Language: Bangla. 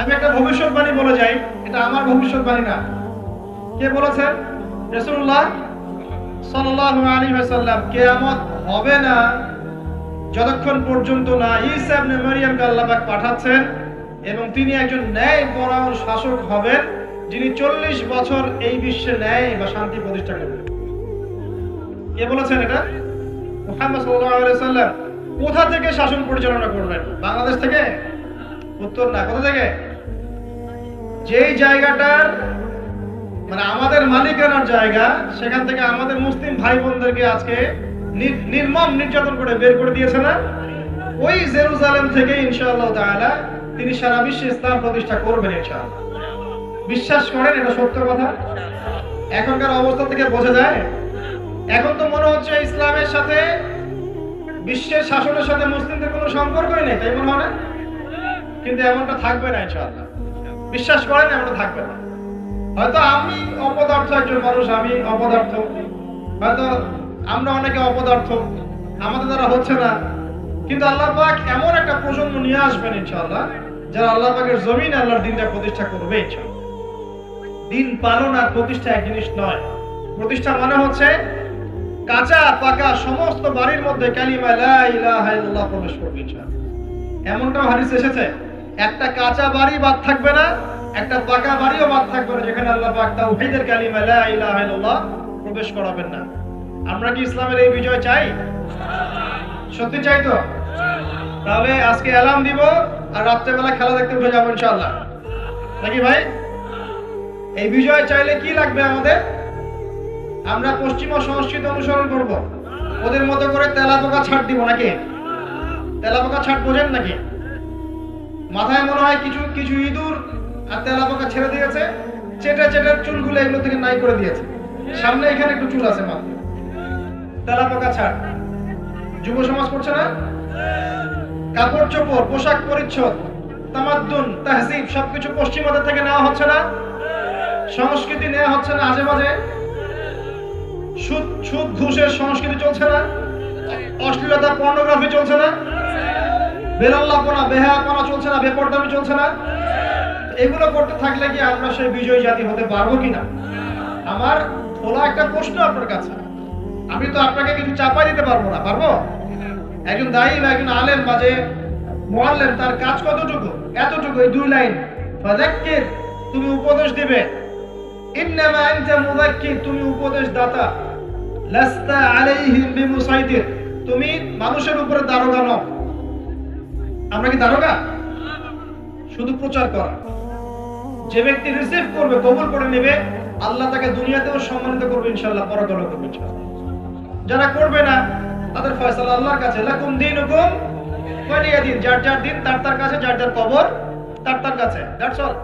আমি একটা ভবিষ্যৎবাণী বলে যাই, এটা আমার ভবিষ্যৎবাণী না। কে বলেছেন? রসুল্লাহ সাল্লাল্লাহু আলাইহি ওয়াসাল্লাম, কিয়ামত হবে না, যতক্ষণ পর্যন্ত না পাঠাচ্ছেন এবং তিনি একজন ন্যায় পরায়ণ শাসক হবেন, যিনি চল্লিশ বছর এই বিশ্বে ন্যায় বা শান্তি প্রতিষ্ঠা করবেন। কে বলেছেন এটা? মুহাম্মদ সাল্লাম কোথা থেকে শাসন পরিচালনা করবেন বাংলাদেশ থেকে? উত্তর না, কোথা থেকে? যেই জায়গাটার মানে আমাদের মালিকানার জায়গা, সেখান থেকে আমাদের মুসলিম ভাই বোনদেরকে আজকে নির্মম নির্যাতন করে বের করে দিয়েছে না? ওই জেরুজালেম থেকে ইনশাআল্লাহ তাআলা তিনি সারা বিশ্বে ইসলাম প্রতিষ্ঠা করবেন ইনশাআল্লাহ। বিশ্বাস করেন, এটা সত্য কথা? এখনকার অবস্থা থেকে বোঝা যায়। এখন তো মনে হচ্ছে ইসলামের সাথে, বিশ্বের শাসনের সাথে মুসলিমদের কোনো সম্পর্কই নেই, তাই মনে হয় না? কিন্তু এমনটা থাকবে না ইনশাআল্লাহ। বিশ্বাস করেন, এমনটা থাকবে না। হয়তো আমি অপদার্থ একজন মানুষ, আমি অপদার্থ। হয়তো আমরা অনেকে অপদার্থ। আমাদের দ্বারা হচ্ছে না। কিন্তু আল্লাহ পাক এমন একটা প্রজন্ম নিয়ে আসবেন, ইনশাআল্লাহ, যারা আল্লাহ পাকের জমিন আল্লাহর দিনটা প্রতিষ্ঠা করবে, ইনশাআল্লাহ। দিন পালন আর প্রতিষ্ঠা এক জিনিস নয়। প্রতিষ্ঠা মানে হচ্ছে কাঁচা, পাকা, সমস্ত বাড়ির মধ্যে কালিমা লা ইলাহা ইল্লাল্লাহ প্রবেশ করবে, ইনশাআল্লাহ। এমনটাও হাদিস এসেছে। একটা কাঁচা বাড়ি বাদ থাকবে না, একটা পাকা বাড়িও বাদ থাকবে না, যেখানে আল্লাহ পাক তাওহীদের কালিমা, লা ইলাহা ইল্লাল্লাহ, প্রবেশ করাবেন না। আমরা কি ইসলামের এই বিজয় চাই? সত্যি চাই তো? তাহলে আজকে অ্যালার্ম দিব আর রাত্রেবেলা খেলা দেখতে উঠে যাব ইনশাআল্লাহ। নাকি ভাই? এই বিজয় চাইলে কি লাগবে আমাদের? আমরা পশ্চিমা সংস্কৃতি অনুসরণ করব। ওদের মতো করে তেলা পোকা ছাড় দিব নাকি? তেলা পোকা ছাড় বোঝেন নাকি? মাথায় মনে হয় কিছু কিছু ইঁদুর আর তেলা পোকা ছেড়ে দিয়েছে। চেটে চেটে চুলগুলো এগুলো থেকে নাই করে দিয়েছে। সামনে এখানে একটু চুল আছে মাত্র। তেলা পোকা ছাড়। যুব সমাজ করছে না? কাপড় চোপড়, পোশাক পরিচ্ছদ, তামাদ্দুন, তাহসিব, সবকিছু পশ্চিমাদের থেকে নেওয়া হচ্ছে না। সংস্কৃতি নেওয়া হচ্ছে না আজে বাজে। সুদ সুদ, ঘুষের সংস্কৃতি চলছে না। অশ্লীলতা, পর্নোগ্রাফি চলছে না। বেলাল্লাপনা বেহায়াপনা চলছে না, বেপরদামি চলছে না। এগুলো করতে থাকলে কি আমরা সেই বিজয়ী জাতি হতে পারব কিনা? আমার খোলা একটা প্রশ্ন আপনার কাছে। আমি তো আপনাকে কিছু চাপাই দিতে পারব না, পারব? একজন দায়ী বা একজন আলেম যে মোয়াল্লেম, তার কাজ কতটুকু? এতটুকু, এই দুই লাইন। ফাযাক্কির, তুমি উপদেশ দিবে। ইন্নামা আনতা মুযাক্কির, তুমি উপদেশ দাতা লাস্তা আলাইহিম বিমুসাইতির। তুমি মানুষের উপরে দারোগা নও। আমরা কি দারোগা? শুধু প্রচার করা। যে ব্যক্তি রিসিভ করবে, কবুল করে নেবে, আল্লাহ তাকে দুনিয়াতেও সম্মানিত করবে, ইনশাআল্লাহ, পরকালেও করবে যারা করবে না, তাদের ফয়সালা আল্লাহর কাছে। লাকুম দিনুকুম ওয়ালিয়া দিন যার যার দিন, তার তার কাছে, যার যার কবর, তার তার কাছে। That's all